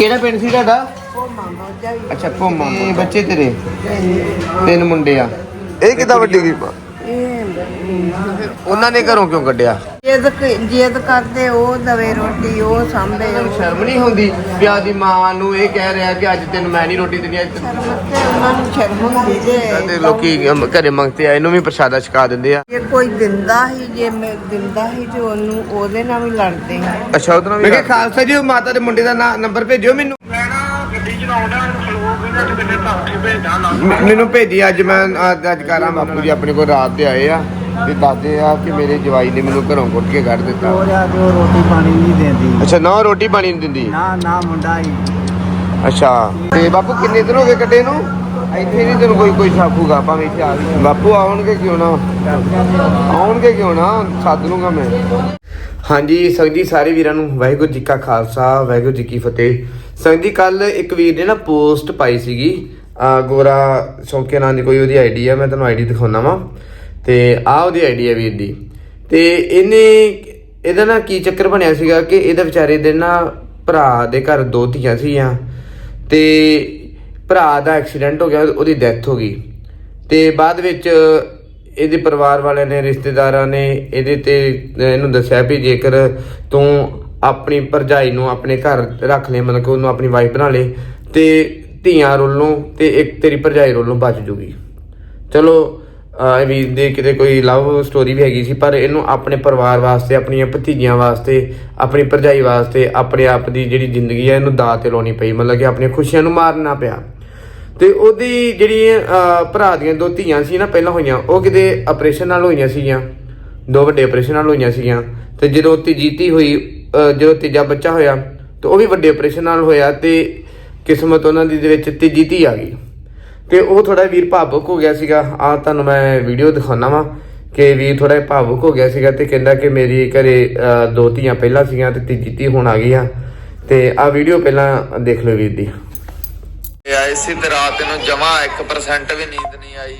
ਕਿਹੜਾ ਪਿੰਡ ਸੀ ਤੁਹਾਡਾ? ਅੱਛਾ ਭੋਮਾ ਬੱਚੇ ਤੇਰੇ? ਤਿੰਨ ਮੁੰਡੇ ਆ। ਇਹ ਕਿੱਦਾਂ ਵੱਡੀ ਗਈ ਇਹ ਉਹਨਾਂ ਨੇ ਘਰੋਂ ਕਿਉਂ ਕੱਢਿਆ? ਜਿੱਦ ਜਿੱਦ ਕਰਦੇ ਉਹ ਦਵੇ ਰੋਟੀ ਉਹ ਸਾਂਭੇ ਇਹਨਾਂ ਨੂੰ ਸ਼ਰਮ ਨਹੀਂ ਹੁੰਦੀ ਵੀ ਆਦੀ ਮਾਂ ਨੂੰ ਇਹ ਕਹਿ ਰਿਹਾ ਕਿ ਅੱਜ ਤੈਨੂੰ ਮੈਂ ਨਹੀਂ ਰੋਟੀ ਦੇਣੀ ਅੱਜ ਤੈਨੂੰ ਸ਼ਰਮ ਤੇ ਉਹਨਾਂ ਨੂੰ ਸ਼ਰਮ ਹੁੰਦੀ ਤੇ ਜੇ ਲੋਕੀ ਅਮ, ਘਰੇ ਮੰਗਤੇ ਆ ਇਹਨੂੰ ਵੀ ਪ੍ਰਸ਼ਾਦਾ ਛਕਾ ਦਿੰਦੇ ਆ। ਜੇ ਕੋਈ ਦਿੰਦਾ ਹੀ ਜੇ ਮੈਂ ਦਿੰਦਾ ਹੀ ਤੇ ਉਹਨੂੰ ਉਹਦੇ ਨਾਲ ਵੀ ਲੜਦੇ ਸੀ ਅੱਛਾ ਉਧਰ ਵੀ ਮੈਂ ਕਿਹਾ ਖਾਲਸਾ ਜੀ ਉਹ ਮਾਤਾ ਦੇ ਮੁੰਡੇ ਦਾ ਨਾਂ- ਨੰਬਰ ਭੇਜਿਓ ਮੈਨੂੰ। ਮੈਂ ਨਾ ਗੱਡੀ ਚਲਾਉਂਦਾ ਖਲੋ ਤੇ ਮੈਨੂੰ ਭੇਜੀ ਅੱਜ ਮੈਂ ਅੱਜ- ਅੱਜ ਕਰਾਂ ਬਾਪੂ ਜੀ ਆਪਣੇ ਕੋਲ ਰਾਤ ਦੇ ਆਏ ਆ ਤੇ ਦੱਸਦੇ ਆ ਕਿ ਮੇਰੇ ਜਵਾਈ ਨੇ ਮੈਨੂੰ ਘਰੋਂ ਕੁੱਟ ਕੇ ਕੱਢ ਦਿੱਤਾ। ਉਹ ਜਾ ਕੇ ਉਹ ਰੋਟੀ ਪਾਣੀ ਨਹੀਂ ਦਿੰਦੀ। ਅੱਛਾ ਨਾ ਰੋਟੀ ਪਾਣੀ ਨਹੀਂ ਦਿੰਦੀ? ਨਾ ਨਾ ਮੁੰਡਾ ਹੀ। ਅੱਛਾ ਤੇ ਬਾਪੂ ਕਿੰਨੇ ਦਿਨ ਹੋ ਗਏ ਕੱਢੇ ਨੂੰ? ਇੱਥੇ ਨਹੀਂ ਤੈਨੂੰ ਕੋਈ ਕੋਈ ਛਾਪੂਗਾ ਭਾਵੇਂ ਇੱਥੇ ਆ ਬਾਪੂ ਆਉਣਗੇ ਕਿਉਂ ਨਾ? ਆਉਣਗੇ ਕਿਉਂ ਨਾ? ਸੱਦ ਲੂੰਗਾ ਮੈਂ। ਹਾਂਜੀ ਸੰਗ ਜੀ, ਸਾਰੇ ਵੀਰਾਂ ਨੂੰ ਵਾਹਿਗੁਰੂ ਜੀ ਕਾ ਖਾਲਸਾ, ਵਾਹਿਗੁਰੂ ਜੀ ਕੀ ਫਤਿਹ। ਸੰਗ ਜੀ ਕੱਲ ਇੱਕ ਵੀਰ ਨੇ ਨਾ ਪੋਸਟ ਪਾਈ ਸੀਗੀ। ਆ, ਗੋਰਾ ਸੌਂਕੇ ਨਾਂ ਦੀ ਕੋਈ ਉਹਦੀ ਆਈਡੀ ਆ, ਮੈਂ ਤੁਹਾਨੂੰ ਆਈਡੀ ਦਿਖਾਉਣਾ ਵਾਂ। ਤੇ ਆ ਉਹਦੀ ਆਈਡੀ ਆ ਵੀਰ ਦੀ। ਤੇ ਇਹਨੇ, ਇਹਦਾ ਨਾ ਕੀ ਚੱਕਰ ਬਣਿਆ ਸੀਗਾ ਕਿ ਇਹਦੇ ਵਿਚਾਰੇ ਦੇ ਨਾ ਭਰਾ ਦੇ ਘਰ ਦੋ ਧੀਆਂ ਸੀਗੀਆਂ। ਤੇ ਭਰਾ ਦਾ ਐਕਸੀਡੈਂਟ ਹੋ ਗਿਆ, ਉਹਦੀ ਡੈਥ ਹੋ ਗਈ। ਤੇ ਬਾਅਦ ਵਿੱਚ ਇਹਦੇ ਪਰਿਵਾਰ ਵਾਲਿਆਂ ਨੇ, ਰਿਸ਼ਤੇਦਾਰਾਂ ਨੇ ਇਹਦੇ ਤੇ ਇਹਨੂੰ ਦੱਸਿਆ ਵੀ ਜੇਕਰ ਤੂੰ ਆਪਣੀ ਭਰਜਾਈ ਨੂੰ ਆਪਣੇ ਘਰ ਰੱਖ ਲੈ, ਮਤਲਬ ਕਿ ਉਹਨੂੰ ਆਪਣੀ ਵਾਈਫ ਬਣਾ ਲੈ ਤੇ ਧੀਆਂ ਰੋਲੋਂ ਤੇ ਇੱਕ ਤੇਰੀ ਭਰਜਾਈ ਰੋਲੋਂ ਬਚ ਜੂਗੀ। ਚਲੋ ਇਹ ਵੀ ਦੇ ਕਿਤੇ ਕੋਈ ਲਵ ਸਟੋਰੀ ਵੀ ਹੈਗੀ ਸੀ, ਪਰ ਇਹਨੂੰ ਆਪਣੇ ਪਰਿਵਾਰ ਵਾਸਤੇ, ਆਪਣੀਆਂ ਭਤੀਜੀਆਂ ਵਾਸਤੇ, ਆਪਣੀ ਭਰਜਾਈ ਵਾਸਤੇ, ਆਪਣੇ ਆਪ ਦੀ ਜਿਹੜੀ ਜ਼ਿੰਦਗੀ ਹੈ, ਇਹਨੂੰ ਦਾਅ ਤੇ ਲਾਉਣੀ ਪਈ। ਮਤਲਬ ਕਿ ਆਪਣੀਆਂ ਖੁਸ਼ੀਆਂ ਨੂੰ ਮਾਰਨਾ ਪਿਆ। ਤੇ ਉਹਦੀ ਜਿਹੜੀ ਭਰਾ ਦੀਆਂ ਦੋ ਧੀਆਂ ਸੀ ਨਾ ਪਹਿਲਾਂ ਹੋਈਆਂ, ਉਹ ਕਿਤੇ ਆਪਰੇਸ਼ਨ ਨਾਲ ਹੋਈਆਂ ਸੀਗੀਆਂ। ਦੋ ਵੱਡੇ ਆਪਰੇਸ਼ਨ ਨਾਲ ਹੋਈਆਂ ਸੀਗੀਆਂ। ਤੇ ਜਦੋਂ ਤੀਜੀ ਧੀ ਹੋਈ ਜਦੋਂ ਤੀਜਾ ਬੱਚਾ ਹੋਇਆ, ਤੇ ਉਹ ਵੀ ਵੱਡੇ ਆਪਰੇਸ਼ਨ ਨਾਲ ਹੋਇਆ ਤੇ ਕਿਸਮਤ ਉਹਨਾਂ ਦੀ ਦੇ ਵਿੱਚ ਤੀਜੀ ਧੀ ਆ ਗਈ। ਤੇ ਉਹ ਥੋੜਾ ਵੀਰ ਭਾਵੁਕ ਹੋ ਗਿਆ ਸੀਗਾ। ਆ ਤੁਹਾਨੂੰ ਮੈਂ ਵੀਡੀਓ ਦਿਖਾਉਣਾ ਵਾ ਕਿ ਵੀਰ ਥੋੜਾ ਭਾਵੁਕ ਹੋ ਗਿਆ ਸੀਗਾ ਤੇ ਕਹਿੰਦਾ ਕਿ ਮੇਰੀ ਘਰੇ ਦੋ ਧੀਆਂ ਪਹਿਲਾਂ ਸੀਗੀਆਂ ਤੇ ਤੀਜੀ ਧੀ ਹੁਣ ਆ ਗਈ ਆ ਤੇ ਆ ਵੀਡੀਓ ਪਹਿਲਾਂ ਦੇਖ ਲਓ ਵੀਰ ਦੀ। ਇਹ ਆਈ ਸੀ ਤੇ ਰਾਤ ਨੂੰ ਜਮਾ 1% ਵੀ ਨੀਂਦ ਨਹੀਂ ਆਈ।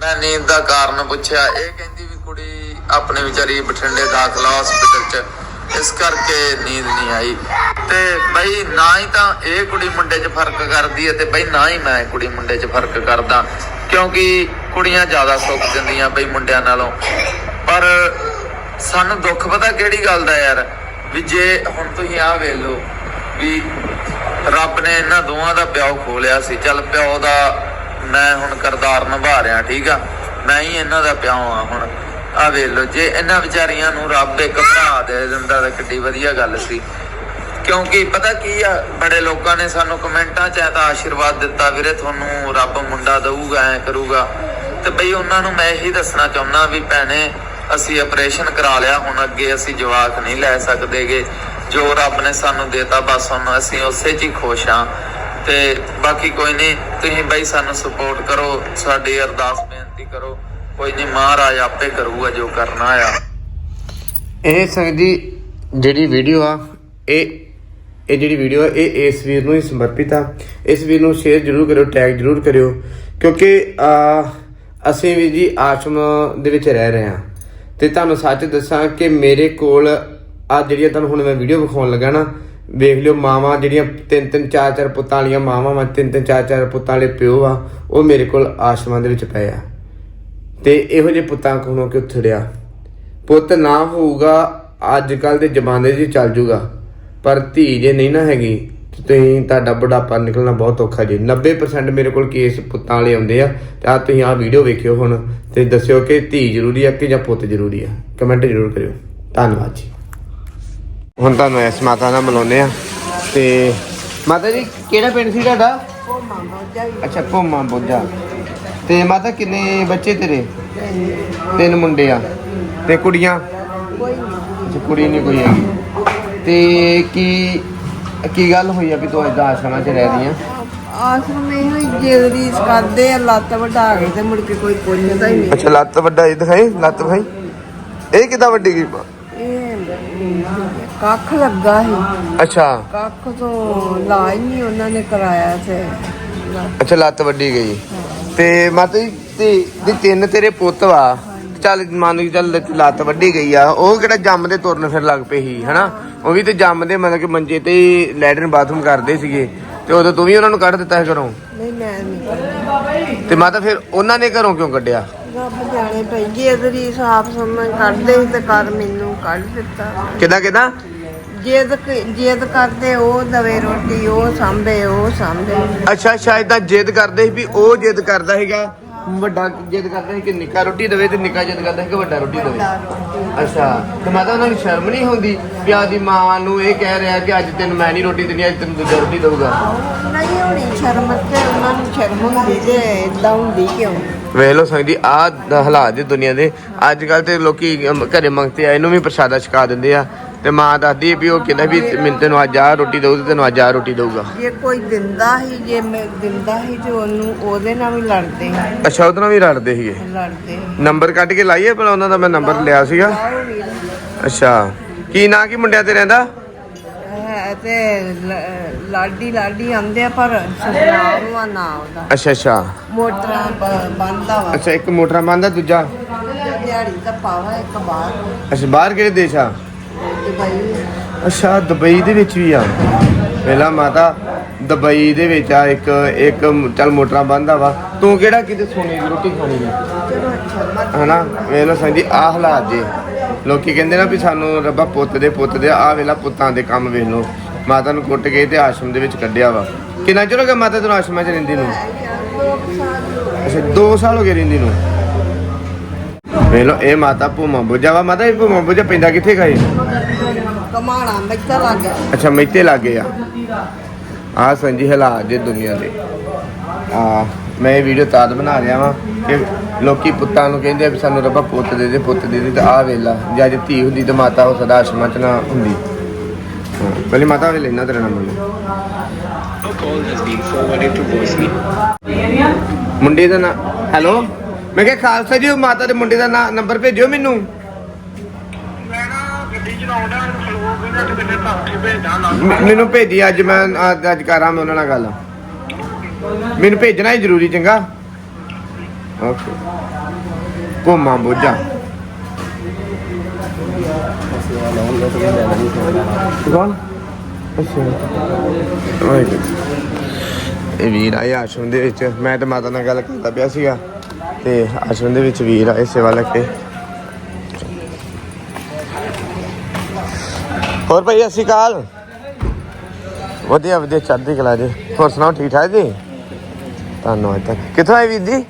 ਮੈਂ ਨੀਂਦ ਦਾ ਕਾਰਨ ਪੁੱਛਿਆ, ਇਹ ਕਹਿੰਦੀ ਵੀ ਕੁੜੀ ਆਪਣੇ ਵਿਚਾਰੀ ਬਠਿੰਡੇ ਦਾਖਲਾ ਹਸਪੀਟਲ 'ਚ, ਇਸ ਕਰਕੇ ਨੀਂਦ ਨਹੀਂ ਆਈ। ਤੇ ਬਈ ਨਾ ਹੀ ਤਾਂ ਇਹ ਕੁੜੀ ਮੁੰਡੇ 'ਚ ਫ਼ਰਕ ਕਰਦੀ ਹੈ ਤੇ ਬਈ ਨਾ ਹੀ ਮੈਂ ਕੁੜੀ ਮੁੰਡੇ 'ਚ ਫ਼ਰਕ ਕਰਦਾ, ਕਿਉਂਕਿ ਕੁੜੀਆਂ ਜ਼ਿਆਦਾ ਸੁੱਕ ਦਿੰਦੀਆਂ ਬਈ ਮੁੰਡਿਆਂ ਨਾਲੋਂ। ਪਰ ਸਾਨੂੰ ਦੁੱਖ ਪਤਾ ਕਿਹੜੀ ਗੱਲ ਦਾ ਯਾਰ, ਵੀ ਜੇ ਹੁਣ ਤੁਸੀਂ ਆਹ ਵੇਖ ਲਓ ਵੀ ਰੱਬ ਨੇ ਇਹਨਾਂ ਦੋਵਾਂ ਦਾ ਪਿਓ ਖੋਲਿਆ ਸੀ। ਚੱਲ ਪਿਓ ਦਾ ਮੈਂ ਹੁਣ ਕਰਦਾਰ ਨਿਭਾ ਰਿਹਾ, ਠੀਕ ਆ? ਮੈਂ ਹੀ ਇਹਨਾਂ ਦਾ ਪਿਓ ਆ ਹੁਣ। ਆ ਵੇਖ ਲਓ, ਜੇ ਇਹਨਾਂ ਵਿਚਾਰੀਆਂ ਨੂੰ ਰੱਬ ਇੱਕ ਭਰਾ ਦੇ ਦਿੰਦਾ ਤਾਂ ਕਿੱਡੀ ਵਧੀਆ ਗੱਲ ਸੀ। ਕਿਉਂਕਿ ਪਤਾ ਕੀ ਆ, ਬੜੇ ਲੋਕਾਂ ਨੇ ਸਾਨੂੰ ਕਮੈਂਟਾਂ 'ਚ ਤਾਂ ਆਸ਼ੀਰਵਾਦ ਦਿੱਤਾ, ਵੀਰੇ ਤੁਹਾਨੂੰ ਰੱਬ ਮੁੰਡਾ ਦਊਗਾ, ਐ ਕਰੂਗਾ। ਤੇ ਬਈ ਉਹਨਾਂ ਨੂੰ ਮੈਂ ਇਹੀ ਦੱਸਣਾ ਚਾਹੁੰਦਾ ਵੀ ਭੈਣੇ, ਅਸੀਂ ਆਪਰੇਸ਼ਨ ਕਰਾ ਲਿਆ, ਹੁਣ ਅੱਗੇ ਅਸੀਂ ਜਵਾਕ ਨਹੀਂ ਲੈ ਸਕਦੇਗੇ। ਜੋ ਰੱਬ ਨੇ ਸਾਨੂੰ ਦੇਤਾ, ਬਸ ਹੁਣ ਅਸੀਂ ਉਸੇ 'ਚ ਹੀ ਖੁਸ਼ ਹਾਂ। ਤੇ ਬਾਕੀ ਕੋਈ ਨਹੀਂ, ਤੁਸੀਂ ਬਾਈ ਸਾਨੂੰ ਸਪੋਰਟ ਕਰੋ, ਸਾਡੀ ਅਰਦਾਸ ਬੇਨਤੀ ਕਰੋ। ਕੋਈ ਨਹੀਂ, ਮਹਾਰਾਜ ਆਪੇ ਕਰੂਗਾ ਜੋ ਕਰਨਾ ਆ। ਇਹ ਸੰਗ ਜੀ, ਜਿਹੜੀ ਵੀਡੀਓ ਆ, ਇਹ ਇਹ ਜਿਹੜੀ ਵੀਡੀਓ ਆ, ਇਹ ਇਸ ਵੀਰ ਨੂੰ ਹੀ ਸਮਰਪਿਤ ਆ। ਇਸ ਵੀਰ ਨੂੰ ਸ਼ੇਅਰ ਜਰੂਰ ਕਰਿਓ ਟੈਗ ਜਰੂਰ ਕਰਿਓ। ਕਿਉਂਕਿ ਅਸੀਂ ਵੀ ਜੀ ਆਸ਼ਰਮ ਦੇ ਵਿੱਚ ਰਹਿ ਰਹੇ ਹਾਂ। ਤੇ ਤੁਹਾਨੂੰ ਸੱਚ ਦੱਸਾਂ ਕਿ ਮੇਰੇ ਕੋਲ ਆ ਜਿਹੜੀਆਂ ਤੁਹਾਨੂੰ ਹੁਣ ਮੈਂ ਵੀਡੀਓ ਵਿਖਾਉਣ ਲੱਗਾ ਨਾ, ਵੇਖ ਲਿਓ ਮਾਵਾਂ ਜਿਹੜੀਆਂ ਤਿੰਨ ਤਿੰਨ ਚਾਰ ਚਾਰ ਪੁੱਤਾਂ ਵਾਲੀਆਂ ਮਾਵਾਂ ਵਾ, ਤਿੰਨ ਤਿੰਨ ਚਾਰ ਚਾਰ ਪੁੱਤਾਂ ਵਾਲੇ ਪਿਓ ਆ ਉਹ ਮੇਰੇ ਕੋਲ ਆਸ਼ਰਮਾਂ ਦੇ ਵਿੱਚ ਪਏ ਆ। ਤੇ ਇਹੋ ਜਿਹੇ ਪੁੱਤਾਂ ਕੋਲੋਂ ਕਿ ਉਥੜਿਆ ਪੁੱਤ ਨਾ ਹੋਊਗਾ ਅੱਜ ਕੱਲ ਦੇ ਜ਼ਮਾਨੇ 'ਚ ਚੱਲ ਜੂਗਾ। ਪਰ ਧੀ ਜੇ ਨਹੀਂ ਨਾ ਹੈਗੀ, ਤੇ ਤੁਸੀਂ ਤੁਹਾਡਾ ਬੁਢਾਪਾ ਨਿਕਲਣਾ ਬਹੁਤ ਔਖਾ ਜੀ। 90% ਮੇਰੇ ਕੋਲ ਕੇਸ ਪੁੱਤਾਂ ਵਾਲੇ ਆਉਂਦੇ ਆ, ਤੇ ਆ ਤੁਸੀਂ ਆ ਵੀਡੀਓ ਵੇਖਿਓ ਹੁਣ, ਤੇ ਦੱਸਿਓ ਕਿ ਧੀ ਜ਼ਰੂਰੀ ਆ ਕਿ ਜਾਂ ਪੁੱਤ ਜ਼ਰੂਰੀ ਆ? ਕਮੈਂਟ ਜ਼ਰੂਰ ਕਰਿਓ। ਧੰਨਵਾਦ ਜੀ। ਹੁਣ ਤੁਹਾਨੂੰ ਇਸ ਮਾਤਾ ਨਾਲ ਮਿਲਾਉਂਦੇ ਆ ਤੇ ਮਾਤਾ ਜੀ ਕਿਹੜਾ ਪਿੰਡ ਸੀ ਤੁਹਾਡਾ? ਅੱਛਾ ਭੋਮਾ ਬੋਝਾ। ਤੇ ਮਾਤਾ ਕਿੰਨੇ ਬੱਚੇ ਤੇਰੇ? ਤਿੰਨ ਮੁੰਡੇ ਆ। ਤੇ ਕੁੜੀਆਂ? ਕੋਈ ਨਹੀਂ ਅੱਛਾ ਕੁੜੀ ਨਹੀਂ ਕੋਈ ਹੈਗੀ ਤੇ ਕੀ ਕੀ ਗੱਲ ਹੋਈ ਆ ਵੀ ਤੂੰ ਇਦਾਂ ਆਸ਼ਰਮਾਂ 'ਚ ਰਹਿ ਰਹੀ ਆ? ਆਸਮ ਇਹੋ ਹੀ ਜਲਦੀ ਕਰਦੇ ਆ ਲੱਤ ਵਢਾ ਕੇ ਤੇ ਮੁੜ ਕੇ ਕੋਈ ਪੁੱਛਦਾ ਹੀ ਨਹੀਂ। ਅੱਛਾ ਲੱਤ ਵੱਡਾ ਇਹ ਦਿਖਾਈ ਲੱਤ ਭਾਈ ਇਹ ਕਿਦਾਂ ਵੱਡੀ ਗਈ? ਕੱਖ ਲੱਗਾ ਸੀ। ਅੱਛਾ। ਕੱਖ ਤੋਂ ਇਲਾਜ ਨਹੀਂ ਉਹਨਾਂ ਨੇ ਕਰਾਇਆ ਤੇ ਅੱਛਾ ਲੱਤ ਵੱਡੀ ਗਈ। ਤੇ ਮਾਤਾ ਜੀ ਤੇ ਦੀ ਤਿੰਨ ਤੇਰੇ ਪੁੱਤ ਵਾ। ਚੱਲ ਮੰਨ ਕੇ ਚੱਲ ਲੱਤ- ਵੱਡੀ ਗਈ ਆ। ਉਹ ਕਿਹੜਾ ਜੰਮਦੇ ਤੁਰਨ ਫਿਰ ਲੱਗ ਪਏ ਸੀ ਹਨਾ? ਉਹ ਵੀ ਤੇ ਜੰਮਦੇ ਮਤਲਬ ਕਿ ਮੰਜੇ ਤੇ ਹੀ ਲੈਟਰਨ ਬਾਥਰੂਮ ਕਰਦੇ ਸੀਗੇ। ਤੇ ਉਦੋਂ ਤੂੰ ਵੀ ਉਹਨਾਂ ਨੂੰ ਕੱਢ ਦਿੱਤਾ ਸੀ ਘਰੋਂ? ਨਹੀਂ ਮੈਂ ਨਹੀਂ ਤੇ ਮਾਤਾ ਫਿਰ ਉਹਨਾਂ ਨੇ ਘਰੋਂ ਕਿਉਂ ਕੱਢਿਆ? ਜਾਣੇ ਪਈ ਜੇ ਅਦਰੀ ਸਾਫ਼ ਸਮਝ ਕੱਢਦੇ ਸੀ ਤੇ ਕਰ ਮੈਨੂੰ ਕੱਢ ਦਿੱਤਾ। ਕਿਦਾਂ ਕਿਦਾਂ? ਜਿੱਦ ਕ- ਜਿੱਦ ਕਰਦੇ ਉਹ ਦਵੇ ਰੋਟੀ ਉਹ ਸਾਂਭੇ ਉਹ ਸਾਂਭੇ। ਅੱਛਾ ਅੱਛਾ ਇਦਾਂ ਜਿੱਦ ਕਰਦੇ ਸੀ ਵੀ ਉਹ ਜਿੱਦ ਕਰਦਾ ਸੀਗਾ। ਵੱਡਾ ਜਿੱਦ ਕਰਦਾ ਸੀ ਕਿ ਨਿੱਕਾ ਰੋਟੀ ਦੇਵੇ ਤੇ ਨਿੱਕਾ ਜਿੱਦ ਕਰਦਾ ਸੀ ਕਿ ਵੱਡਾ ਰੋਟੀ ਦੇਵੇ। ਅੱਛਾ ਤੇ ਮਾਤਾ ਉਹਨਾਂ ਨੂੰ ਸ਼ਰਮ ਨਹੀਂ ਹੁੰਦੀ ਵੀ ਆਦੀ ਮਾਂ ਨੂੰ ਇਹ ਕਹਿ ਰਿਹਾ ਕਿ ਅੱਜ ਤੈਨੂੰ ਮੈਂ ਨਹੀਂ ਰੋਟੀ ਦੇਣੀ ਅੱਜ ਤੈਨੂੰ ਦੂਜਾ ਰੋਟੀ ਦਊਗਾ। ਨਹੀਂ ਹੋਣੀ ਸ਼ਰਮ ਤੇ ਉਹਨਾਂ ਨੂੰ ਸ਼ਰਮ ਹੁੰਦੀ ਤੇ ਇਦਾਂ ਹੁੰਦੀ ਕਿਉਂ? ਵੇਖ ਲੋ ਸੰਗਦੀ ਆ ਹਾਲਾਤ ਦੀ ਦੁਨੀਆ ਦੇ। ਅੱਜ ਕੱਲ ਤੇ ਲੋਕੀ ਘਰੇ ਮੰਗਤੇ ਆ ਇਹਨੂੰ ਵੀ ਪ੍ਰਸ਼ਾਦਾ ਛਕਾ ਦਿੰਦੇ ਆ। ਤੇ ਮਾਂ ਦੱਸਦੀ ਵੀ ਉਹ ਕਹਿੰਦਾ ਵੀ ਮੈਨੂੰ ਤੈਨੂੰ ਅੱਜ ਆ ਰੋਟੀ ਦਊ ਤੇ ਤੈਨੂੰ ਅੱਜ ਆ ਰੋਟੀ ਦਊਗਾ। ਜੇ ਕੋਈ ਦਿੰਦਾ ਹੀ ਜੇ ਮੈਂ ਦਿੰਦਾ ਹੀ ਤੇ ਉਹਨੂੰ ਉਹਦੇ ਨਾਲ ਵੀ ਲੜਦੇ ਸੀ। ਅੱਛਾ ਉਹਦੇ ਨਾਲ ਵੀ ਲੜਦੇ ਸੀਗੇ? ਲੜਦੇ। ਨੰਬਰ ਕੱਢ ਕੇ ਲਾਈਏ ਭਲਾ ਉਹਨਾਂ ਦਾ ਮੈਂ ਨੰਬਰ ਲਿਆ ਸੀਗਾ। ਅੱਛਾ। ਕੀ ਨਾਂ ਕੀ ਮੁੰਡਿਆਂ ਤੇ ਰਹਿੰਦਾ? ਹੈ ਤੇ ਲ- ਲਾਡੀ ਲਾਡੀ ਆਂਦੇ ਆ ਪਰ ਸਤਨਾਮ ਆ ਨਾ ਉਹਦਾ ਅੱਛਾ ਅੱਛਾ। ਮੋਟਰਾਂ ਬੰਦਾ ਵਾ। ਅੱਛਾ ਇੱਕ ਮੋਟਰਾਂ ਬੰਦਾ ਦੂਜਾ? ਦਿਹਾੜੀ ਦਾ ਪਾਵਾ ਇੱਕ ਬਾਹਰ। ਅੱਛਾ ਬਾਹਰ ਕਿਹੜੇ ਦੇਸ਼ ਆ? ਦੁਬਈ। ਅੱਛਾ ਦੁਬਈ ਦੇ ਵਿੱਚ ਵੀ ਆ। ਪਹਿਲਾਂ ਮਾਤਾ ਦੁਬਈ ਦੇ ਵਿੱਚ ਆ ਇੱਕ ਇੱਕ ਚੱਲ ਮੋਟਰਾਂ ਬੰਦਾ ਵਾ। ਤੂੰ ਕਿਹੜਾ ਕਿਤੇ ਸੋਨੇ ਦੀ ਰੋਟੀ ਖਾਣੀ ਹੈ ਮਤ ਹਨਾ? ਵੇਖ ਲਓ ਸੰਜੀ ਆ ਹਾਲਾਤ ਜੇ। ਲੋਕੀ ਕਹਿੰਦੇ ਨਾ ਵੀ ਸਾਨੂੰ ਰੱਬਾ ਪੁੱਤ ਦੇ ਪੁੱਤ ਦੇ ਆ ਵੇਲਾ ਪੁੱਤਾਂ ਦੇ ਕੰਮ ਵੇਖ ਲਓ। ਮਾਤਾ ਨੂੰ ਕੁੱਟ ਕੇ ਤੇ ਆਸ਼ਰਮ ਦੇ ਵਿੱਚ ਕੱਢਿਆ ਵਾ। ਕਿੰਨਾ ਚਿਰ ਹੋ ਗਿਆ ਮਾਤਾ ਤੈਨੂੰ ਆਸ਼ਰਮਾਂ 'ਚ ਰਹਿੰਦੀ ਨੂੰ? ਅੱਛਾ 2 ਸਾਲ ਹੋ ਗਏ ਰਹਿੰਦੀ ਨੂੰ। ਵੇਖ ਲਓ ਇਹ ਮਾਤਾ ਭੂਮਾ ਬੁੱਝਾ ਵਾ। ਮਾਤਾ ਇਹ ਭੂਮਾ ਬੁੱਝਾ ਪੈਂਦਾ ਕਿੱਥੇ ਖਾਏ ਕਮਾਣਾ ਮਿੱਟਾ ਲੱਗ ਗਿਆ। ਅੱਛਾ ਮੈਤੇ ਲੱਗੇ ਆ। ਆ ਸੰਜੀ ਹਾਲਾਤ ਜੇ ਦੁਨੀਆ ਦੇ। ਆ ਮੈਂ ਇਹ ਵੀਡੀਓ ਤਾਦ ਬਣਾ ਰਿਹਾ ਵਾਂ ਕਿ ਲੋਕੀ ਪੁੱਤਾਂ ਨੂੰ ਕਹਿੰਦੇ ਆ ਵੀ ਸਾਨੂੰ ਰੱਬਾ ਪੁੱਤ ਦੇ ਦੇ ਪੁੱਤ ਦੇ ਦੇ ਤੇ ਆ ਵੇਲਾ। ਜਾਂ ਜੇ ਧੀ ਹੁੰਦੀ ਤੇ ਮਾਤਾ ਉਹ ਸਦਾ ਆਸ਼ਰਮਾਂ ਚ ਨਾ ਹੁੰਦੀ। ਪਹਿਲੇ ਮਾਤਾ ਵੇ ਲੈਣਾ ਤੇਰਾ ਨੰਬਰ ਮੁੰਡੇ। ਦਾ ਨਾਂ ਹੈਲੋ? ਮੈਂ ਕਿਹਾ ਖਾਲਸਾ ਜੀ ਮਾਤਾ ਦੇ ਮੁੰਡੇ ਦਾ ਨਾਂ ਨੰਬਰ ਭੇਜਿਓ ਮੈਨੂੰ। ਮੈਨੂੰ ਭੇਜੀ ਅੱਜ ਮੈਂ ਅੱਜ- ਅੱਜ ਕਰਾਂ ਮੈਂ ਉਹਨਾਂ ਨਾਲ ਗੱਲ। ਮੈਨੂੰ ਭੇਜਣਾ ਹੀ ਜ਼ਰੂਰੀ, ਚੰਗਾ? ਓਕੇ। ਭੂਮਾ ਬੋਝਾ। ਕੌਣ? ਅੱਛਾ ਇਹ ਵੀਰ ਆਇਆ ਆਸ਼ਰਮ ਦੇ ਵਿੱਚ। ਮੈਂ ਤੇ ਮਾਤਾ ਨਾਲ ਗੱਲ ਕਰਦਾ ਪਿਆ ਸੀਗਾ ਤੇ ਆਸ਼ਰਮ ਦੇ ਵਿੱਚ ਵੀਰ ਆਏ ਸੇਵਾ ਲੈ ਕੇ। ਹੋਰ ਭਾਈ ਅਸੀਂ ਕਾਲ ਵਧੀਆ ਵਧੀਆ, ਚੜ੍ਹਦੀ ਕਲਾ ਜੀ। ਹੋਰ ਸੁਣਾਓ ਠੀਕ ਠਾਕ ਜੀ? ਧੰਨਵਾਦ ਤਾਂ ਕਿੱਥੋਂ ਆਏ ਵੀਰ ਜੀ?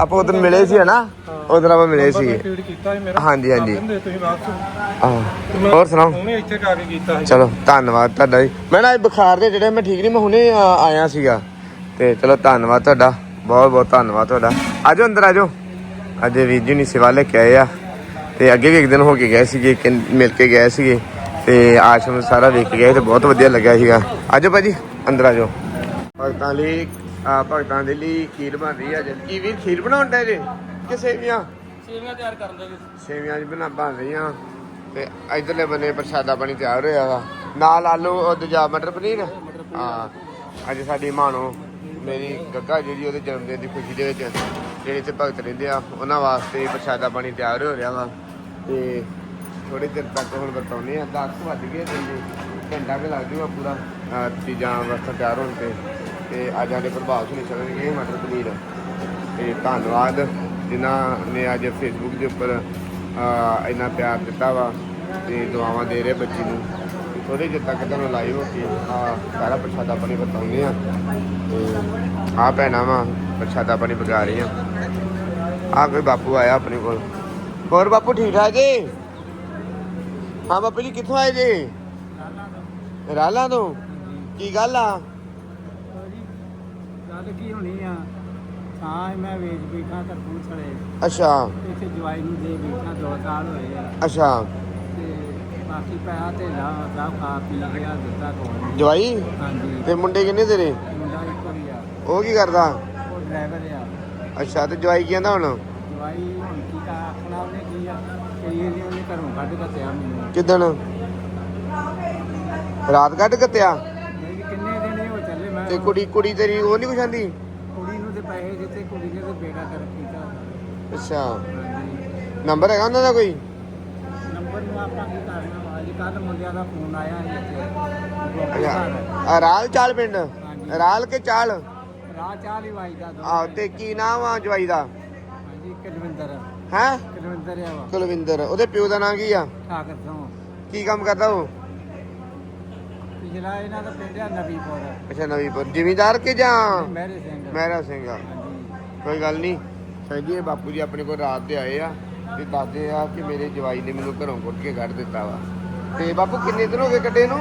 ਆਪਾਂ ਉਦੋਂ ਮਿਲੇ ਸੀ ਹਨਾ? ਉਦੋਂ ਆਪਾਂ ਮਿਲੇ ਸੀ। ਫੀਡ ਕੀਤਾ ਸੀ ਮੇਰਾ। ਹਾਂਜੀ ਹਾਂਜੀ। ਕਹਿੰਦੇ ਤੁਸੀਂ ਵਾਪਸ ਹਾਂ ਹੋਰ ਸੁਣਾਓ? ਉਹਨੇ ਇੱਥੇ ਕਾ ਕੇ ਕੀਤਾ ਸੀ। ਚਲੋ ਧੰਨਵਾਦ ਤੁਹਾਡਾ ਜੀ। ਮੈਂ ਨਾ ਬੁਖਾਰ ਦੇ ਜਿਹੜੇ ਮੈਂ ਠੀਕ ਨਹੀਂ ਮੈਂ ਹੁਣੇ ਆ, ਆਇਆ ਸੀਗਾ। ਤੇ ਚਲੋ ਧੰਨਵਾਦ ਤੁਹਾਡਾ। ਬਹੁਤ ਬਹੁਤ ਧੰਨਵਾਦ ਤੁਹਾਡਾ। ਆਜੋ ਅੰਦਰ ਆਜੋ। ਅੱਜ ਵੀਰ ਜੀ ਨੇ ਸੇਵਾ ਲੈ ਕੇ ਆਏ ਆ। ਤੇ ਅੱਗੇ ਵੀ ਇੱਕ ਦਿਨ ਹੋ ਕੇ ਗਏ ਸੀਗੇ ਕਿ ਮਿਲ ਕੇ ਗਏ ਸੀਗੇ। ਤੇ ਆਸ਼ਰਮ ਸਾਰਾ ਵੇਖ ਕੇ ਗਏ ਤੇ ਬਹੁਤ ਵਧੀਆ ਲੱਗਿਆ ਸੀਗਾ। ਆਜੋ ਭਾਜੀ ਅੰਦਰ ਆਜੋ। ਭਗਤਾਂ ਲਈ ਆ ਭਗਤਾਂ ਦੇ ਲਈ ਖੀਰ ਬਣ ਰਹੀ ਆ ਅੱਜ। ਕੀ ਵੀਰ ਖੀਰ ਬਣਾਉਣ ਦਾ ਜੇ? ਕਿ ਸੇਵੀਆਂ? ਸੇਵੀਆਂ ਤਿਆਰ ਕਰਨ ਦੇ ਸੇਵੀਆਂ ਜੀ ਬਣਾ ਬਣ ਰਹੀਆਂ। ਤੇ ਇਧਰਲੇ ਬੰਨੇ ਪ੍ਰਸ਼ਾਦਾ ਪਾਣੀ ਤਿਆਰ ਹੋਇਆ ਵਾ। ਨਾਲ ਆਲੂ ਉਹ ਦੂਜਾ ਮਟਰ ਪਨੀਰ? ਹਾਂ ਅੱਜ ਸਾਡੀ ਮਾਣੋ ਮੇਰੀ ਗੱਗਾ ਜਿਹੜੀ ਉਹਦੇ ਜਨਮ ਦਿਨ ਦੀ ਖੁਸ਼ੀ ਦੇ ਵਿੱਚ ਜਿਹੜੇ ਇੱਥੇ ਭਗਤ ਰਹਿੰਦੇ ਆ ਉਹਨਾਂ ਵਾਸਤੇ ਪ੍ਰਸ਼ਾਦਾ ਪਾਣੀ ਤਿਆਰ ਹੋ ਰਿਹਾ ਵਾ। ਤੇ ਥੋੜੇ ਚਿਰ ਤੱਕ ਹੁਣ ਬਤਾਉਨੇ ਆ। 10 ਵੱਜ ਗਏ ਦਿਨ ਦੇ ਘੰਟਾ ਕੁ ਲੱਗ ਜੂਗਾ ਪੂਰਾ ਚੀਜ਼ਾਂ ਵਸਤਾਂ ਤਿਆਰ ਹੋਣ ਤੇ। ਤੇ ਆ ਜਾਂਦੇ ਪ੍ਰਭਾਵ ਸੁਣੀ ਚੱਲਣਗੇ ਮਟਰ ਪਨੀਰ। ਤੇ ਧੰਨਵਾਦ, ਜਿਨ੍ਹਾਂ ਨੇ ਅੱਜ ਫੇਸਬੁੱਕ ਦੇ ਉੱਪਰ ਇੰਨਾ ਪਿਆਰ ਦਿੱਤਾ ਵਾ ਤੇ ਦੁਆਵਾਂ ਦੇ ਰਹੇ ਬੱਚੀ ਨੂੰ। ਥੋੜੇ ਜਿਹਾ ਤੱਕ ਤੁਹਾਨੂੰ ਲਾਈਵ ਹੋ ਕੇ, ਆ, ਸਾਰਾ ਪ੍ਰਸ਼ਾਦਾ ਪਾਣੀ ਬਤਾਉਂਦੇ ਆ। ਤੇ ਆ ਭੈਣਾਂ ਵਾ, ਪ੍ਰਸ਼ਾਦਾ ਪਾਣੀ ਪਕਾ ਰਹੀਆਂ। ਆ ਕੋਈ ਬਾਪੂ ਆਇਆ ਆਪਣੇ ਕੋਲ? ਹੋਰ ਬਾਪੂ ਠੀਕ ਠਾਕ ਜੀ? ਹਾਂ ਬਾਪੂ ਜੀ, ਕਿੱਥੋਂ ਆਏ ਜੀ? ਰਾਲਾ ਤੋਂ। ਕੀ ਗੱਲ ਆ? ਗੱਲ ਕੀ ਹੋਣੀ ਆ? ਥਾਂ ਮੈਂ ਵੇਚ ਬੈਠਾ ਕਰਪੂਰਥਲੇ ਅੱਛਾ। ਇੱਥੇ ਜਵਾਈ ਨੂੰ ਦੇ ਬੈਠਾ 2 ਸਾਲ ਹੋਏ ਆ। ਅੱਛਾ। ਤੇ ਬਾਕੀ ਪੈਸਾ ਤੇ ਲਾ ਦਾ ਖਾ ਪੀ ਗਿਆ ਦਿੱਤਾ ਕੋਲ ਜਵਾਈ? ਹਾਂਜੀ। ਤੇ ਮੁੰਡੇ ਕਿੰਨੇ ਤੇਰੇ? ਮੁੰਡਾ ਇੱਕੋ ਹੀ ਆ। ਉਹ ਕੀ ਕਰਦਾ? ਉਹ ਡਰਾਈਵਰ ਆ। ਅੱਛਾ ਤੇ ਜਵਾਈ ਕੀ ਕਹਿੰਦਾ ਹੁਣ? ਜਵਾਈ ਹੁਣ ਕੀ ਕਾ ਆਖਣਾ ਉਹਨੇ ਕੀ ਆ? ਕਈ ਉਹਨੇ ਘਰੋਂ ਕੱਢ ਕੱਤਿਆ ਮੈਨੂੰ। ਕਿਦਣ? ਰਾਤ ਕੱਢ ਕੱਤਿਆ ਮੈਂ ਕਿ ਕਿੰਨੇ ਦਿਨ ਹੀ ਹੋ ਚੱਲੇ ਮੈਂ ਤੇ ਕੁੜੀ ਕੁੜੀ ਤੇਰੀ ਉਹ ਨਹੀਂ ਕੁਛ ਆਂਦੀ? ਕੁੜੀ ਨੂੰ ਤੇ ਪੈਸੇ ਦਿੱਤੇ ਕੁੜੀ ਨੇ ਤੇ ਬੇੜਾ ਕਰ ਕੀਤਾ। ਅੱਛਾ। ਨੰਬਰ ਹੈਗਾ ਉਹਨਾਂ ਦਾ ਕੋਈ? ਨੰਬਰ ਨੂੰ ਆਪਾਂ ਕੀ ਕਰਨਾ? ਅੱਜ ਕੱਲ ਮੁੰਡਿਆਂ ਦਾ ਫੋਨ ਆਇਆ ਸੀ ਇੱਥੇ। ਆ ਰਾਲ ਚਾਲ ਪਿੰਡ? ਰਾਲ ਕੇ ਚਾਲ? ਰਾਹ ਚਾਲ ਹੀ ਵਾਈਦਾ ਦੋ ਆ ਤੇ ਕੀ ਨਾਮ ਆ ਜਵਾਈ ਦਾ? ਹਾਂਜੀ ਕੁਲਵਿੰਦਰ। ਹੈ? ਕੁਲਵਿੰਦਰ ਆ ਵਾ। ਕੁਲਵਿੰਦਰ। ਉਹਦੇ ਪਿਓ ਦਾ ਨਾਂ ਕੀ ਆ? ਠਾਕਰ ਤੋਂ ਕੀ ਕੰਮ ਕਰਦਾ ਉਹ? ਪਿਛਲਾ ਇਹਨਾਂ ਦਾ ਪਿੰਡ ਆ ਨਬੀਪੁਰ ਅੱਛਾ ਨਵੀਂਪੁਰ। ਜ਼ਿਮੀਂਦਾਰ ਕੇ ਜਾਂ ਮਹਿਰੇ ਸਿੰਘ। ਮਹਿਰਾ ਸਿੰਘ ਆ? ਕੋਈ ਗੱਲ ਨਹੀਂ। ਕਹਿੰਦੀ ਇਹ ਬਾਪੂ ਜੀ ਆਪਣੇ ਕੋਲ ਰਾਤ ਦੇ ਆਏ ਆ ਤੇ ਦੱਸਦੇ ਆ ਕਿ ਮੇਰੇ ਜਵਾਈ ਨੇ ਮੈਨੂੰ ਘਰੋਂ ਕੁੱਟ ਕੇ ਕੱਢ ਦਿੱਤਾ ਵਾ। ਤੇ ਬਾਪੂ ਕਿੰਨੇ ਦਿਨ ਹੋ ਗਏ ਕੱਢੇ ਨੂੰ?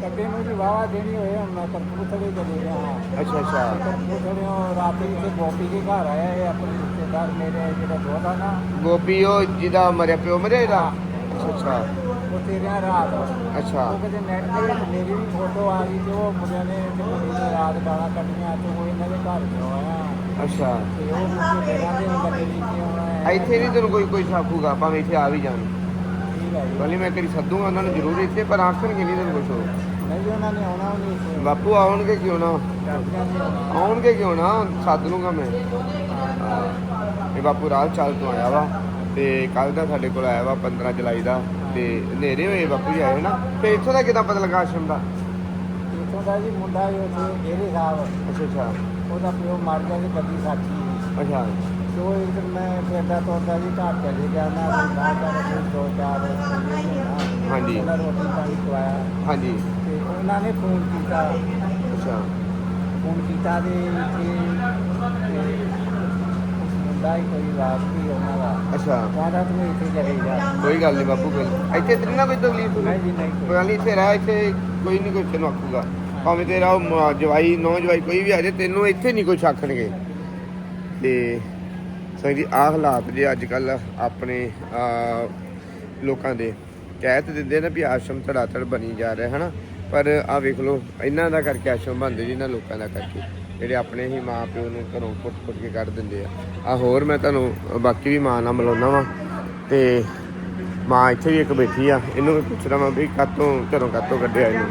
ਕੱਟੇ ਨੂੰ ਜੀ ਵਾਵਾ ਦੇਣੀ ਹੋਏ ਹੁਣ ਮੈਂ ਕਰਪੂਥਲੇ ਚਲੇ ਗਿਆ ਹਾਂ। ਅੱਛਾ ਅੱਛਾ। ਕਰਪੂਥਲੇ ਰਾਤੀ ਇੱਥੇ ਗੋਪੀ ਦੇ ਘਰ ਆਇਆ ਇਹ ਆਪਣੇ ਰਿਸ਼ਤੇਦਾਰ ਮੇਰੇ ਜਿਹੜਾ ਦੋਤਾ ਨਾ। ਗੋਪੀ ਉਹ ਜਿਹਦਾ ਮਰਿਆ ਪਿਓ ਮਰਿਆ ਇਹਦਾ? ਅੱਛਾ ਅੱਛਾ। ਰਾਤ। ਅੱਛਾ। ਉਹ ਕਹਿੰਦੇ ਨੈਟ ਦੇ ਵਿੱਚ ਮੇਰੀ ਵੀ ਫੋਟੋ ਆ ਗਈ ਤੇ ਉਹ ਮੁੰਡਿਆਂ ਨੇ ਤੇ ਕੁੜੀ ਨੇ ਰਾਤ ਗਾਲਾਂ ਕੱਢੀਆਂ ਤੇ ਉਹ ਇਹਨਾਂ ਦੇ ਘਰ ਕਿਉਂ ਆਇਆ? ਅੱਛਾ। ਤੇ ਉਹ ਮੁੰਡੇ ਮੇਰਾ ਦੇ ਲੱਗੇ ਨਹੀਂ ਕਿਉਂ ਆਇਆ ਇੱਥੇ ਨਹੀਂ ਤੈਨੂੰ ਕੋਈ ਕੋਈ ਸਾਫੂਗਾ ਭਾਵੇਂ ਇੱਥੇ ਆ ਵੀ ਜਾਣ। ਪਹਿਲੇ ਮੈਂ ਕਰੀ ਸੱਦੂਗਾ ਉਹਨਾਂ ਨੂੰ ਜ਼ਰੂਰ ਇੱਥੇ ਪਰ ਆਖਣਗੇ ਨਹੀਂ ਤੈਨੂੰ ਕੁਛ ਹੋਰ। ਨਹੀਂ ਉਹਨਾਂ ਨੇ ਆਉਣਾ ਵੀ ਨਹੀਂ ਸੀ ਬਾਪੂ ਆਉਣਗੇ ਕਿਉਂ ਨਾ? ਆਉਣਗੇ ਕਿਉਂ ਨਾ? ਸੱਦ ਲੂੰਗਾ ਮੈਂ। ਇਹ ਬਾਪੂ ਰਾਲ ਚਾਲ ਤੋਂ ਆਇਆ ਵਾ ਤੇ ਕੱਲ ਦਾ ਸਾਡੇ ਕੋਲ ਆਇਆ ਵਾ 15 ਜੁਲਾਈ ਦਾ। ਤੇ ਹਨੇਰੇ ਹੋਏ ਬਾਪੂ ਜੀ ਆਏ ਨਾ ਤੇ ਇੱਥੋਂ ਦਾ ਕਿਦਾਂ ਪਤਾ ਲੱਗਾ ਆਸ਼ਰਮ ਦਾ? ਇੱਥੋਂ ਦਾ ਜੀ ਮੁੰਡਾ ਹੀ ਉੱਥੇ ਇਹਦੇ ਸਾਹਿਬ। ਅੱਛਾ ਅੱਛਾ। ਉਹਦਾ ਪਿਓ ਮਰ ਗਿਆ ਸੀ ਗੱਡੀ ਸਾਥੀ ਅੱਛਾ। ਤੇ ਉਹ ਇੱਕ ਦਿਨ ਮੈਂ ਪਿੰਡਾ ਤੋਰਦਾ ਜੀ ਘਰ ਚਲੇ ਗਿਆ ਨਾ ਬਾਹਰ ਦਾ ਦੋ ਚਾਰ ਹਾਂਜੀ। ਉਹਨਾਂ ਰੋਟੀ ਪਾਣੀ ਖਵਾਇਆ। ਹਾਂਜੀ। ਤੇ ਉਹਨਾਂ ਨੇ ਫੋਨ ਕੀਤਾ। ਅੱਛਾ। ਫੋਨ ਕੀਤਾ ਦੇ ਇੱਥੇ ਹੀ ਕੋਈ ਰਾਤ ਵੀ ਉਹਨਾਂ ਦਾ। ਅੱਛਾ। ਕਹਿੰਦਾ ਤੂੰ ਇੱਥੇ ਚਲੇ ਜਾ ਕੋਈ ਗੱਲ ਨਹੀਂ ਬਾਪੂ ਕੋਈ ਇੱਥੇ ਤੇਰੀ ਨਾ ਕੋਈ ਤਕਲੀਫ ਨਹੀਂ ਜੀ ਨਹੀਂ ਕੋਈ। ਗੱਲ ਨਹੀਂ ਇੱਥੇ ਰਹਿ ਇੱਥੇ ਕੋਈ ਨਹੀਂ ਕੋਈ ਤੈਨੂੰ ਆਖੂਗਾ। ਭਾਵੇਂ ਤੇਰਾ ਉਹ ਮ- ਜਵਾਈ ਨੌ ਜਵਾਈ ਕੋਈ ਵੀ ਆ ਜਾਏ ਤੈਨੂੰ ਇੱਥੇ ਨਹੀਂ ਕੋਈ ਆਖਣਗੇ। ਤੇ ਸੰਗ ਜੀ ਆਹ ਹਾਲਾਤ ਜੇ ਅੱਜ ਕੱਲ ਆਪਣੇ ਆ, ਲੋਕਾਂ ਦੇ ਕਹਿ ਤੇ ਦਿੰਦੇ ਨੇ ਵੀ ਆਸ਼ਰਮ ਧੜਾਧੜ ਬਣੀ ਜਾ ਰਿਹਾ ਹਨਾ? ਪਰ ਆ ਵੇਖ ਲਓ ਇਹਨਾਂ ਦਾ ਕਰਕੇ ਆਸ਼ਰਮ ਬਣਦੇ ਜੀ ਇਹਨਾਂ ਲੋਕਾਂ ਦਾ ਕਰਕੇ। ਜਿਹੜੇ ਆਪਣੇ ਹੀ ਮਾਂ ਪਿਓ ਨੂੰ ਘਰੋਂ ਪੁੱਟ-ਪੁੱਟ ਕੇ ਕੱਢ ਦਿੰਦੇ ਆ। ਆ ਹੋਰ ਮੈਂ ਤੁਹਾਨੂੰ ਬਾਕੀ ਵੀ ਮਾਂ ਨਾਲ ਮਿਲਾਉਣਾ ਵਾਂ ਤੇ ਮਾਂ ਇੱਥੇ ਵੀ ਇੱਕ ਬੈਠੀ ਆ ਇਹਨੂੰ ਵੀ ਪੁੱਛਦਾ ਮੈਂ ਵੀ ਕਾਤੋਂ ਘਰੋਂ ਕਾਤੋਂ ਕੱਢਿਆ ਇਹਨੂੰ?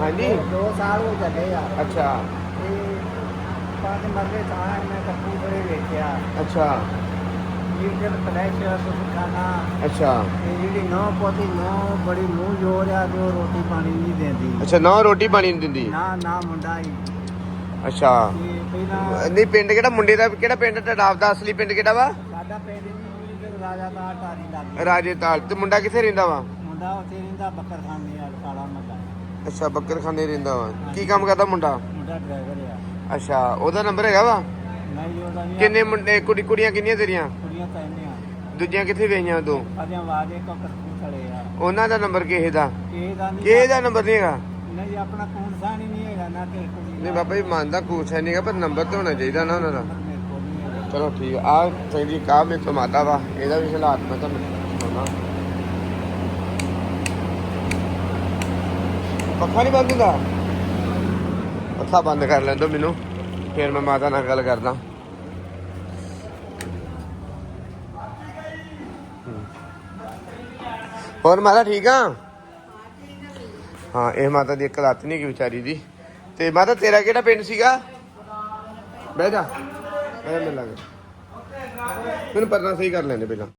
ਹਾਂਜੀ। ਦੋ ਸਾਲ ਹੋ ਚੱਲੇ ਆ। ਅੱਛਾ। ਤੇ ਪੰਜ ਮਰਲੇ ਤਾਂ ਮੈਂ ਕੱਪੂ ਵੇਖਿਆ। ਅੱਛਾ। ਜੀਵਨ ਫਲੈਸ਼ ਸੁਖਾਨਾ ਅੱਛਾ। ਇਹ ਜਿਹੜੀ ਨੌ ਪੋਤੀ ਨੌ ਬੜੀ ਮੂੰਹ ਜੋਰ ਆ ਰੋਟੀ ਪਾਣੀ ਨਹੀਂ ਦਿੰਦੀ। ਅੱਛਾ ਨਾ ਰੋਟੀ ਪਾਣੀ ਨਹੀਂ ਦਿੰਦੀ। ਨਾ ਨਾ ਮੁੰਡਾ ਹੀ। ਅੱਛਾ। ਤੇ ਪਹਿਲਾਂ ਨਹੀਂ ਪਿੰਡ ਕਿਹੜਾ ਮੁੰਡੇ ਦਾ ਕਿਹੜਾ ਪਿੰਡ ਤੁਹਾਡਾ? ਆਪਦਾ ਅਸਲੀ ਪਿੰਡ ਕਿਹੜਾ ਵਾ? ਸਾਡਾ ਪਿੰਡ ਤੇ ਰਾਜਾ ਦਾ ਟਾਰੀ ਲੱਗ ਰਾਜੇ ਤਾਲ। ਤੇ ਮੁੰਡਾ ਕਿੱਥੇ ਰਹਿੰਦਾ ਵਾ? ਮੁੰਡਾ ਉੱਥੇ ਰਹਿੰਦਾ ਬੱਕਰ ਖਾਨੇ ਕਾਲਾ ਮੱਲਾ ਅੱਛਾ ਬੱਕਰਖਾਨੇ ਰਹਿੰਦਾ ਵਾ। ਕੀ ਕੰਮ ਕਰਦਾ ਮੁੰਡਾ? ਮੁੰਡਾ ਡਰਾਈਵਰ ਆ। ਅੱਛਾ ਉਹਦਾ ਨੰਬਰ ਹੈਗਾ ਵਾ? ਨਹੀਂ ਉਹਦਾ ਨਹੀਂ ਕਿੰਨੇ ਮੁੰਡੇ ਕੁੜੀ ਕੁੜੀਆਂ ਕਿੰਨੀਆਂ ਤੇਰੀਆਂ? ਕੁੜੀਆਂ ਕਹਿੰਦੇ ਆ। ਦੂਜੀਆਂ ਕਿੱਥੇ ਵੇਈਆਂ ਦੋ? ਅਜੇ ਆਵਾਜ਼ ਇੱਕ ਕਰਕੂ ਥਲੇ ਆ। ਉਹਨਾਂ ਦਾ ਨੰਬਰ ਕਿਸੇ ਦਾ? ਇਹ ਦਾ ਨਹੀਂ ਕਿਸੇ ਦਾ ਨੰਬਰ ਨਹੀਂ ਹੈਗਾ? ਨਹੀਂ ਆਪਣਾ ਕੌਣ ਸਾਣੀ ਨਹੀਂ ਹੈਗਾ ਨਾ ਤੇ ਕੁੜੀ ਨਹੀਂ ਬਾਬਾ ਜੀ ਮੰਨਦਾ ਕੁਛ ਹੈ ਨਹੀਂਗਾ ਪਰ ਨੰਬਰ ਤਾਂ ਹੋਣਾ ਚਾਹੀਦਾ ਨਾ ਉਹਨਾਂ ਦਾ। ਚਲੋ ਠੀਕ ਆ ਆਹ ਸੰਜੀ ਕਾ ਮੇ ਤੋਂ ਮਾਤਾ ਵਾ ਇਹਦਾ ਵੀ ਹਾਲਾਤ ਮੈਂ ਤੁਹਾਨੂੰ ਸੁਣਾਉਣਾ। ਪੱਖਾ ਨਹੀਂ ਬੰਦ ਹੁੰਦਾ? ਪੱਖਾ ਬੰਦ ਕਰ ਲੈਣ ਦੋ ਮੈਨੂੰ ਫਿਰ ਮੈਂ ਮਾਤਾ ਨਾਲ ਗੱਲ ਕਰਦਾ। ਹੋਰ ਮਾਤਾ ਠੀਕ ਆ? ਹਾਂ ਇਹ ਮਾਤਾ ਦੀ ਇੱਕ ਲੱਤ ਨਹੀਂ ਗਈ ਵਿਚਾਰੀ ਦੀ। ਤੇ ਮਾਤਾ, ਤੇਰਾ ਕਿਹੜਾ ਪਿੰਡ ਸੀਗਾ? ਬਹਿ ਜਾ। ਬਹਿ ਜਾ ਮੈਨੂੰ ਪਰਨਾ ਸਹੀ ਕਰ ਲੈਣੇ ਪਹਿਲਾਂ।